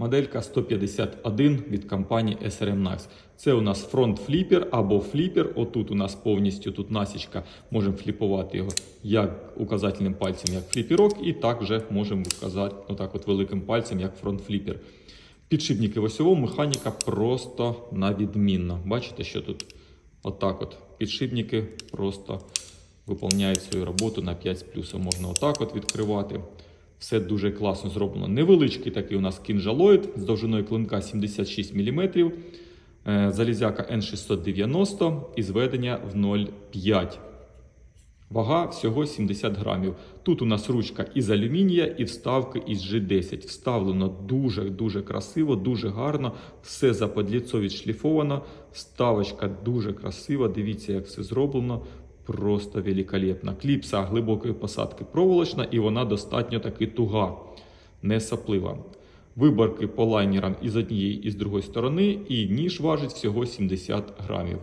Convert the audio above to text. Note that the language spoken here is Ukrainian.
Моделька 151 від компанії SRM Nax. Це у нас фронт фліпер або фліпер. Отут у нас повністю тут насічка. Можемо фліпувати його як указательним пальцем, як фліперок, і так вже можемо вказати отак от великим пальцем, як фронт фліпер. Підшипники в осьовому механіка просто на відмінно. Бачите, що тут отак от підшипники просто виконують свою роботу на 5 з. Можна отак от відкривати. Все дуже класно зроблено. Невеличкий такий у нас кінжалоїд з довжиною клинка 76 мм. Залізяка N690 і зведення в 0,5. Вага всього 70 грамів. Тут у нас ручка із алюмінія і вставки із G10. Вставлено дуже-дуже красиво, дуже гарно. Все заподліцо відшліфовано. Вставочка дуже красива. Дивіться, як все зроблено. Просто великолепна. Кліпса глибокої посадки проволочна і вона достатньо таки туга, не саплива. Виборки по лайнерам із однієї і з другої сторони, і ніж важить всього 70 грамів.